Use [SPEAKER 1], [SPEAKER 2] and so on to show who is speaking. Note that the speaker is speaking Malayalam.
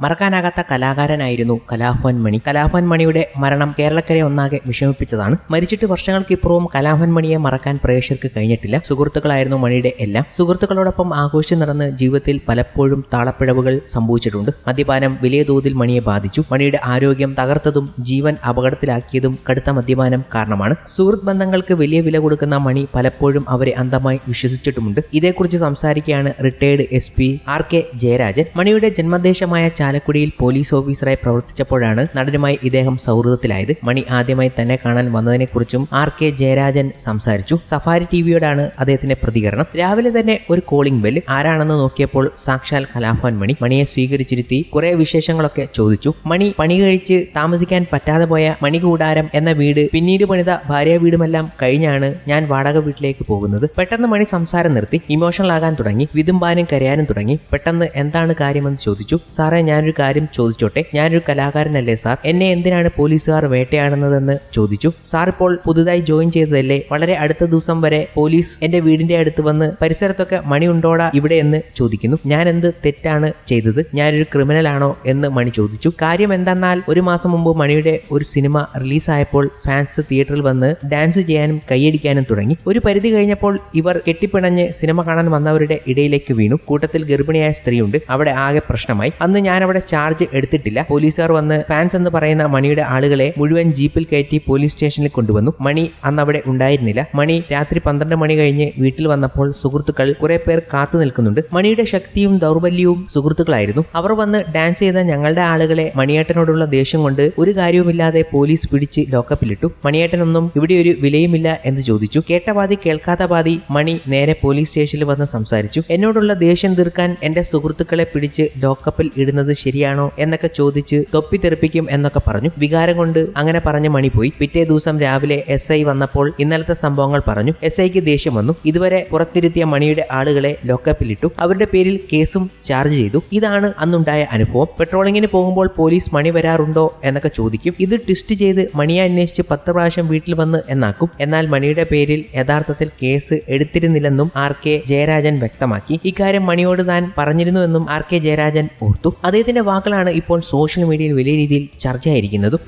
[SPEAKER 1] മറക്കാനാകാത്ത കലാകാരനായിരുന്നു കലാഭവൻ മണി. കലാഭവൻ മണിയുടെ മരണം കേരളക്കരെ ഒന്നാകെ വിഷമിപ്പിച്ചതാണ്. മരിച്ചിട്ട് വർഷങ്ങൾക്കിപ്പുറവും കലാഭവൻ മണിയെ മറക്കാൻ പ്രേക്ഷകർക്ക് കഴിഞ്ഞിട്ടില്ല. സുഹൃത്തുക്കളായിരുന്നു മണിയുടെ എല്ലാം. സുഹൃത്തുക്കളോടൊപ്പം ആഘോഷിച്ചു നടന്ന് ജീവിതത്തിൽ പലപ്പോഴും താളപ്പിഴവുകൾ സംഭവിച്ചിട്ടുണ്ട്. മദ്യപാനം വലിയ തോതിൽ മണിയെ ബാധിച്ചു. മണിയുടെ ആരോഗ്യം തകർത്തതും ജീവൻ അപകടത്തിലാക്കിയതും കടുത്ത മദ്യപാനം കാരണമാണ്. സുഹൃത്ത് ബന്ധങ്ങൾക്ക് വലിയ വില കൊടുക്കുന്ന മണി പലപ്പോഴും അവരെ അന്ധമായി വിശ്വസിച്ചിട്ടുമുണ്ട്. ഇതേക്കുറിച്ച് സംസാരിക്കുകയാണ് retired S P R K Jayarajan. മണിയുടെ ജന്മദേശമായ ചാലക്കുടിയിൽ പോലീസ് ഓഫീസറായി പ്രവർത്തിച്ചപ്പോഴാണ് നടനുമായി ഇദ്ദേഹം സൗഹൃദത്തിലായത്. മണി ആദ്യമായി തന്നെ കാണാൻ വന്നതിനെക്കുറിച്ചും ആർ കെ ജയരാജൻ സംസാരിച്ചു. സഫാരി ടിവിയോടാണ് അദ്ദേഹത്തിന്റെ പ്രതികരണം. രാവിലെ തന്നെ ഒരു കോളിംഗ് ബെൽ ആരാണെന്ന് നോക്കിയപ്പോൾ സാക്ഷാൽ കലാഭവൻ മണി. മണിയെ സ്വീകരിച്ചിരുത്തി കുറെ വിശേഷങ്ങളൊക്കെ ചോദിച്ചു. മണി പണി കഴിച്ച് താമസിക്കാൻ പറ്റാതെ പോയ മണികൂടാരം എന്ന വീട് പിന്നീട് പണിത ഭാര്യ വീടുമെല്ലാം കഴിഞ്ഞാണ് ഞാൻ വാടക വീട്ടിലേക്ക് പോകുന്നത്. പെട്ടെന്ന് മണി സംസാരം നിർത്തി. ഇമോഷണൽ ആകാൻ തുടങ്ങി. വിതുമ്പാനും കരയാനും തുടങ്ങി. പെട്ടെന്ന് എന്താണ് കാര്യമെന്ന് ചോദിച്ചു. സാറേ ഞാനൊരു കാര്യം ചോദിച്ചോട്ടെ? ഞാനൊരു കലാകാരനല്ലേ സാർ? എന്നെ എന്തിനാണ് പോലീസുകാർ വേട്ടയാടുന്നതെന്ന് ചോദിച്ചു. സാർ ഇപ്പോൾ പുതുതായി ജോയിൻ ചെയ്തതല്ലേ? വളരെ അടുത്ത ദിവസം വരെ പോലീസ് എന്റെ വീടിന്റെ അടുത്ത് വന്ന് പരിസരത്തൊക്കെ മണി ഉണ്ടോടാ ഇവിടെ എന്ന് ചോദിക്കുന്നു. ഞാൻ എന്ത് തെറ്റാണ് ചെയ്തത്? ഞാനൊരു ക്രിമിനൽ ആണോ എന്ന് മണി ചോദിച്ചു. കാര്യം എന്തെന്നാൽ ഒരു മാസം മുമ്പ് മണിയുടെ ഒരു സിനിമ റിലീസായപ്പോൾ ഫാൻസ് തിയേറ്ററിൽ വന്ന് ഡാൻസ് ചെയ്യാനും കൈയടിക്കാനും തുടങ്ങി. ഒരു പരിധി കഴിഞ്ഞപ്പോൾ ഇവർ കെട്ടിപ്പിണഞ്ഞ് സിനിമ കാണാൻ വന്നവരുടെ ഇടയിലേക്ക് വീണു. കൂട്ടത്തിൽ ഗർഭിണിയായ സ്ത്രീയുണ്ട്. അവിടെ ആകെ പ്രശ്നമായി. അന്ന് ഞാൻ അവിടെ ചാർജ് എടുത്തിട്ടില്ല. പോലീസുകാർ വന്ന് ഫാൻസ് എന്ന് പറയുന്ന മണിയുടെ ആളുകളെ മുഴുവൻ ജീപ്പിൽ കയറ്റി പോലീസ് സ്റ്റേഷനിൽ കൊണ്ടുവന്നു. മണി അന്ന് അവിടെ ഉണ്ടായിരുന്നില്ല. മണി രാത്രി പന്ത്രണ്ട് മണി കഴിഞ്ഞ് വീട്ടിൽ വന്നപ്പോൾ സുഹൃത്തുക്കൾ കുറെ പേർ കാത്തു നിൽക്കുന്നുണ്ട്. മണിയുടെ ശക്തിയും ദൗർബല്യവും സുഹൃത്തുക്കളായിരുന്നു. അവർ വന്ന് ഡാൻസ് ചെയ്ത ഞങ്ങളുടെ ആളുകളെ മണിയേട്ടനോടുള്ള ദേഷ്യം കൊണ്ട് ഒരു കാര്യവുമില്ലാതെ പോലീസ് പിടിച്ച് ലോക്കപ്പിലിട്ടു മണിയേട്ടനൊന്നും ഇവിടെ ഒരു വിലയുമില്ല എന്ന് ചോദിച്ചു. കേട്ടപാതി കേൾക്കാത്ത പാതി മണി നേരെ പോലീസ് സ്റ്റേഷനിൽ വന്ന് സംസാരിച്ചു. എന്നോടുള്ള ദേഷ്യം തീർക്കാൻ എന്റെ സുഹൃത്തുക്കളെ പിടിച്ച് ലോക്കപ്പിൽ ഇടുന്നത് ശരിയാണോ എന്നൊക്കെ ചോദിച്ച് തൊപ്പി തെറിപ്പിക്കും എന്നൊക്കെ പറഞ്ഞു. വികാരം കൊണ്ട് അങ്ങനെ പറഞ്ഞ് മണി പോയി. പിറ്റേ ദിവസം രാവിലെ എസ് ഐ വന്നപ്പോൾ ഇന്നലത്തെ സംഭവങ്ങൾ പറഞ്ഞു. എസ് ഐക്ക് ദേഷ്യം വന്നു. ഇതുവരെ പുറത്തിരുത്തിയ മണിയുടെ ആളുകളെ ലോക്കപ്പിലിട്ടു. അവരുടെ പേരിൽ കേസും ചാർജ് ചെയ്തു. ഇതാണ് അന്നുണ്ടായ അനുഭവം. പെട്രോളിങ്ങിന് പോകുമ്പോൾ പോലീസ് മണി വരാറുണ്ടോ എന്നൊക്കെ ചോദിക്കും. ഇത് ട്വിസ്റ്റ് ചെയ്ത് മണിയെ അന്വേഷിച്ച് പത്ത് പ്രാവശ്യം വീട്ടിൽ വന്ന് എന്നാക്കും. എന്നാൽ മണിയുടെ പേരിൽ യഥാർത്ഥത്തിൽ കേസ് എടുത്തിരുന്നില്ലെന്നും ആർ കെ ജയരാജൻ വ്യക്തമാക്കി. ഇക്കാര്യം മണിയോട് താൻ പറഞ്ഞിരുന്നുവെന്നും ആർ കെ ജയരാജൻ ഓർത്തു. അദ്ദേഹത്തിന്റെ വാക്കുകളാണ് ഇപ്പോൾ സോഷ്യൽ മീഡിയയിൽ വലിയ രീതിയിൽ ചർച്ചയായിരിക്കുന്നതും.